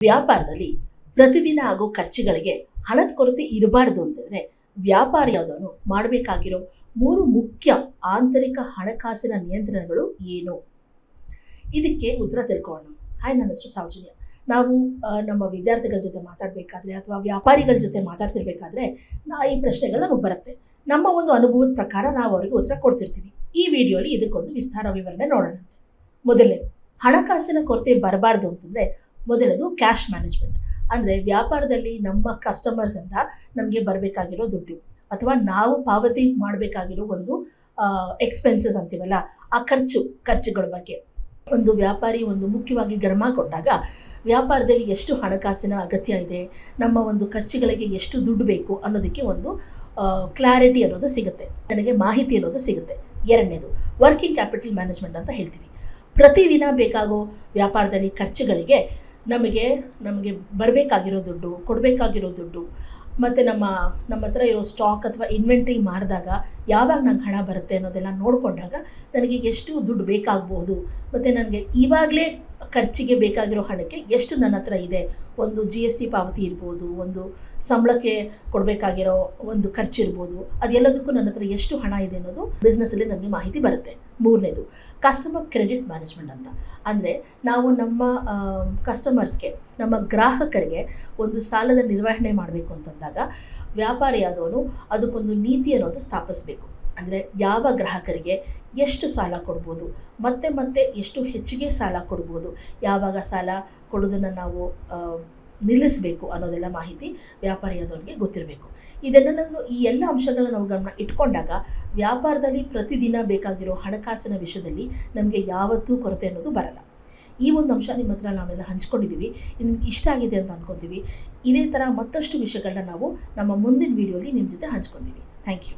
ವ್ಯಾಪಾರದಲ್ಲಿ ಪ್ರತಿದಿನ ಆಗೋ ಖರ್ಚುಗಳಿಗೆ ಹಣದ ಕೊರತೆ ಇರಬಾರ್ದು ಅಂತಂದ್ರೆ ವ್ಯಾಪಾರಿ ಯಾವುದನ್ನು ಮಾಡಬೇಕಾಗಿರೋ ಮೂರು ಮುಖ್ಯ ಆಂತರಿಕ ಹಣಕಾಸಿನ ನಿಯಂತ್ರಣಗಳು ಏನು? ಇದಕ್ಕೆ ಉತ್ತರ ತಿಳ್ಕೊಳ್ಳೋಣ. ಹಾಯ್ ನನ್ನ ಹೆಸರು ಸೌಜನ್ಯ ನಾವು ನಮ್ಮ ವಿದ್ಯಾರ್ಥಿಗಳ ಜೊತೆ ಮಾತಾಡಬೇಕಾದ್ರೆ ಅಥವಾ ವ್ಯಾಪಾರಿಗಳ ಜೊತೆ ಮಾತಾಡ್ತಿರ್ಬೇಕಾದ್ರೆ ನಾ ಈ ಪ್ರಶ್ನೆಗಳು ನಮಗೆ ಬರುತ್ತೆ. ನಮ್ಮ ಒಂದು ಅನುಭವದ ಪ್ರಕಾರ ನಾವು ಅವರಿಗೆ ಉತ್ತರ ಕೊಡ್ತಿರ್ತೀವಿ. ಈ ವಿಡಿಯೋಲಿ ಇದಕ್ಕೊಂದು ವಿಸ್ತಾರ ವಿವರಣೆ ನೋಡೋಣ ಮೊದಲನೇದು, ಹಣಕಾಸಿನ ಕೊರತೆ ಬರಬಾರ್ದು ಅಂತಂದರೆ ಮೊದಲನೇದು ಕ್ಯಾಶ್ ಮ್ಯಾನೇಜ್ಮೆಂಟ್ ಅಂದರೆ ವ್ಯಾಪಾರದಲ್ಲಿ ನಮ್ಮ ಕಸ್ಟಮರ್ಸ್ ಅಂತ ನಮಗೆ ಬರಬೇಕಾಗಿರೋ ದುಡ್ಡು ಅಥವಾ ನಾವು ಪಾವತಿ ಮಾಡಬೇಕಾಗಿರೋ ಒಂದು ಎಕ್ಸ್ಪೆನ್ಸಸ್ ಅಂತೀವಲ್ಲ, ಆ ಖರ್ಚು, ಖರ್ಚುಗಳ ಬಗ್ಗೆ. ಒಂದು ವ್ಯಾಪಾರಿ ಒಂದು ಮುಖ್ಯವಾಗಿ ಗರ್ಮ ಕೊಟ್ಟಾಗ ವ್ಯಾಪಾರದಲ್ಲಿ ಎಷ್ಟು ಹಣಕಾಸಿನ ಅಗತ್ಯ ಇದೆ, ನಮ್ಮ ಒಂದು ಖರ್ಚುಗಳಿಗೆ ಎಷ್ಟು ದುಡ್ಡು ಬೇಕು ಅನ್ನೋದಕ್ಕೆ ಒಂದು ಕ್ಲಾರಿಟಿ ಅನ್ನೋದು ಸಿಗುತ್ತೆ. ನನಗೆ ಮಾಹಿತಿ ಅನ್ನೋದು ಸಿಗುತ್ತೆ. ಎರಡನೇದು ವರ್ಕಿಂಗ್ ಕ್ಯಾಪಿಟಲ್ ಮ್ಯಾನೇಜ್ಮೆಂಟ್ ಅಂತ ಹೇಳ್ತೀವಿ. ಪ್ರತಿದಿನ ಬೇಕಾಗೋ ವ್ಯಾಪಾರದಲ್ಲಿ ಖರ್ಚುಗಳಿಗೆ ನಮಗೆ ನಮಗೆ ಬರಬೇಕಾಗಿರೋ ದುಡ್ಡು, ಕೊಡಬೇಕಾಗಿರೋ ದುಡ್ಡು, ಮತ್ತು ನಮ್ಮ ನಮ್ಮ ಹತ್ರ ಇರೋ ಸ್ಟಾಕ್ ಅಥವಾ ಇನ್ವೆಂಟ್ರಿ ಮಾಡಿದಾಗ ಯಾವಾಗ ನಂಗೆ ಹಣ ಬರುತ್ತೆ ಅನ್ನೋದೆಲ್ಲ ನೋಡಿಕೊಂಡಾಗ ನನಗೆ ಎಷ್ಟು ದುಡ್ಡು ಬೇಕಾಗ್ಬೋದು, ಮತ್ತು ನನಗೆ ಇವಾಗಲೇ ಖರ್ಚಿಗೆ ಬೇಕಾಗಿರೋ ಹಣಕ್ಕೆ ಎಷ್ಟು ನನ್ನ ಹತ್ರ ಇದೆ? ಒಂದು ಜಿ ಎಸ್ ಟಿ ಪಾವತಿ ಇರ್ಬೋದು, ಒಂದು ಸಂಬಳಕ್ಕೆ ಕೊಡಬೇಕಾಗಿರೋ ಒಂದು ಖರ್ಚು ಇರ್ಬೋದು, ಅದೆಲ್ಲದಕ್ಕೂ ನನ್ನ ಹತ್ರ ಎಷ್ಟು ಹಣ ಇದೆ ಅನ್ನೋದು ಬಿಸ್ನೆಸ್ಸಲ್ಲಿ ನನಗೆ ಮಾಹಿತಿ ಬರುತ್ತೆ. ಮೂರನೇದು ಕಸ್ಟಮರ್ ಕ್ರೆಡಿಟ್ ಮ್ಯಾನೇಜ್ಮೆಂಟ್ ಅಂತ. ಅಂದರೆ ನಾವು ನಮ್ಮ ಕಸ್ಟಮರ್ಸ್ಗೆ ನಮ್ಮ ಗ್ರಾಹಕರಿಗೆ ಒಂದು ಸಾಲದ ನಿರ್ವಹಣೆ ಮಾಡಬೇಕು ಅಂತಂದಾಗ ವ್ಯಾಪಾರಿ ಆದವನು ಅದಕ್ಕೊಂದು ನೀತಿ ಅನ್ನೋದು ಸ್ಥಾಪಿಸಬೇಕು. ಅಂದರೆ ಯಾವ ಗ್ರಾಹಕರಿಗೆ ಎಷ್ಟು ಸಾಲ ಕೊಡ್ಬೋದು, ಮತ್ತೆ ಮತ್ತೆ ಎಷ್ಟು ಹೆಚ್ಚಿಗೆ ಸಾಲ ಕೊಡ್ಬೋದು, ಯಾವಾಗ ಸಾಲ ಕೊಡೋದನ್ನು ನಾವು ನಿಲ್ಲಿಸಬೇಕು ಅನ್ನೋದೆಲ್ಲ ಮಾಹಿತಿ ವ್ಯಾಪಾರಿಯಾದವ್ರಿಗೆ ಗೊತ್ತಿರಬೇಕು. ಇದನ್ನೆಲ್ಲ ಈ ಎಲ್ಲ ಅಂಶಗಳನ್ನ ನಾವು ಗಮನ ಇಟ್ಕೊಂಡಾಗ ವ್ಯಾಪಾರದಲ್ಲಿ ಪ್ರತಿದಿನ ಬೇಕಾಗಿರೋ ಹಣಕಾಸಿನ ವಿಷಯದಲ್ಲಿ ನಮಗೆ ಯಾವತ್ತೂ ಕೊರತೆ ಅನ್ನೋದು ಬರಲ್ಲ. ಈ ಒಂದು ಅಂಶ ನಿಮ್ಮ ಹತ್ರ ನಾವೆಲ್ಲ ಹಂಚ್ಕೊಂಡಿದ್ದೀವಿ, ನಿಮ್ಗೆ ಇಷ್ಟ ಆಗಿದೆ ಅಂತ ಅಂದ್ಕೊತೀವಿ ಇದೇ ಥರ ಮತ್ತಷ್ಟು ವಿಷಯಗಳನ್ನ ನಾವು ನಮ್ಮ ಮುಂದಿನ ವೀಡಿಯೋಲಿ ನಿಮ್ಮ ಜೊತೆ ಹಂಚ್ಕೊತೀವಿ ಥ್ಯಾಂಕ್ ಯು